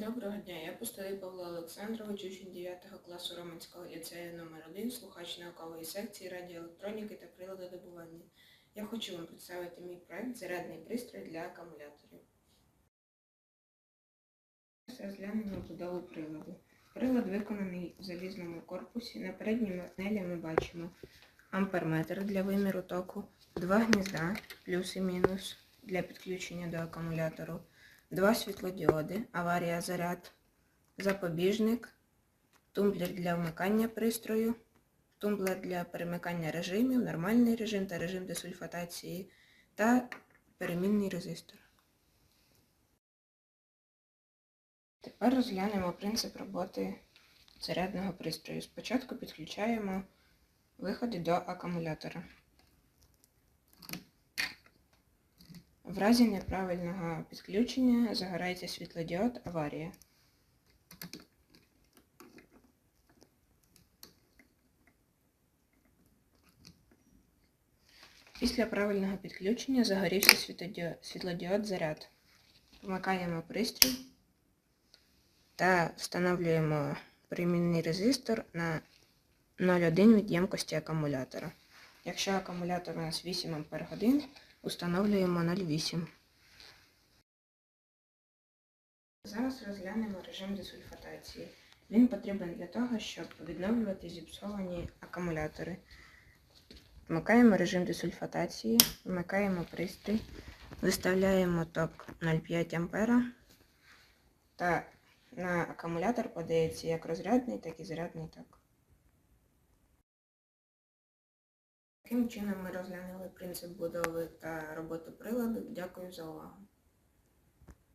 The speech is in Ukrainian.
Доброго дня, я Пустовий Павло Олександрович, учень 9 класу Роменського ліцею номер 1 слухач наукової секції радіоелектроніки та приладодобування. Я хочу вам представити мій проект Зарядний пристрій для акумуляторів. Розглянемо будову приладу. Прилад виконаний в залізному корпусі. На передній панелі ми бачимо амперметр для виміру току, два гнізда, плюс і мінус для підключення до акумулятору, два світлодіоди, аварія заряд, запобіжник, тумблер для вмикання пристрою, тумблер для перемикання режимів, нормальний режим та режим десульфатації та перемінний резистор. Тепер розглянемо принцип роботи зарядного пристрою. Спочатку підключаємо виходи до акумулятора. В разі неправильного підключення загорається світлодіод аварія. Після правильного підключення загорівся світлодіод, заряд. Вмикаємо пристрій та встановлюємо примінний резистор на 0,1 від ємкості акумулятора. Якщо акумулятор у нас 8 Ах, установлюємо 0,8. Зараз розглянемо режим десульфатації. Він потрібен для того, щоб відновлювати зіпсовані акумулятори. Вмикаємо режим десульфатації, вмикаємо пристрій, виставляємо ток 0,5 А та на акумулятор подається як розрядний, так і зарядний ток. Таким чином ми розглянули принцип будови та роботу приладу. Дякую за увагу.